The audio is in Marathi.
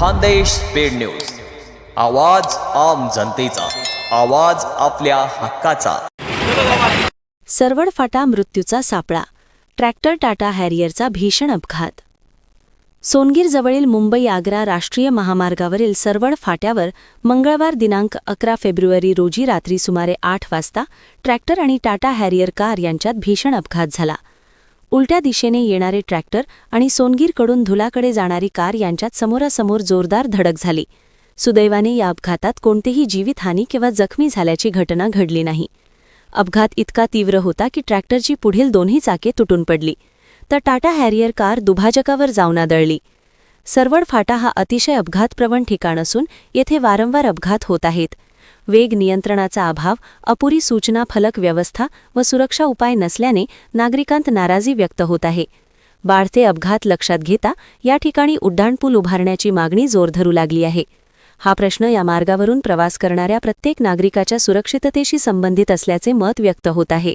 Khandesh paid news. आवाज आम जनतेचा. आवाज आपल्या हक्काचा. सरवड फाटा मृत्यूचा सापळा. ट्रॅक्टर टाटा हॅरियरचा भीषण अपघात. सोनगीरजवळील मुंबई आग्रा राष्ट्रीय महामार्गावरील सरवड फाट्यावर मंगळवार दिनांक अकरा फेब्रुवारी रोजी रात्री सुमारे आठ वाजता ट्रॅक्टर आणि टाटा हॅरियर कार यांच्यात भीषण अपघात झाला. उलट्या दिशेने येणारे ट्रॅक्टर आणि सोनगीरकडून धुलाकडे जाणारी कार यांच्यात समोरासमोर जोरदार धडक झाली. सुदैवाने या अपघातात कोणतीही जीवितहानी किंवा जखमी झाल्याची घटना घडली नाही. अपघात इतका तीव्र होता की ट्रॅक्टरची पुढील दोन्ही चाके तुटून पडली. तर टाटा हॅरियर कार दुभाजकावर जाऊन आदळली. सरवड फाटा हा अतिशय अपघातप्रवण ठिकाण असून येथे वारंवार अपघात होत आहेत. वेग नियंत्रणाचा अभाव अपुरी सूचना फलक व्यवस्था व सुरक्षा उपाय नसल्याने नागरिकांत नाराजी व्यक्त होत आहे. वाढते अपघात लक्षात घेता या ठिकाणी उड्डाणपूल उभारण्याची मागणी जोर धरू लागली आहे. हा प्रश्न या मार्गावरून प्रवास करणाऱ्या प्रत्येक नागरिकाच्या सुरक्षिततेशी संबंधित असल्याचे मत व्यक्त होत आहे.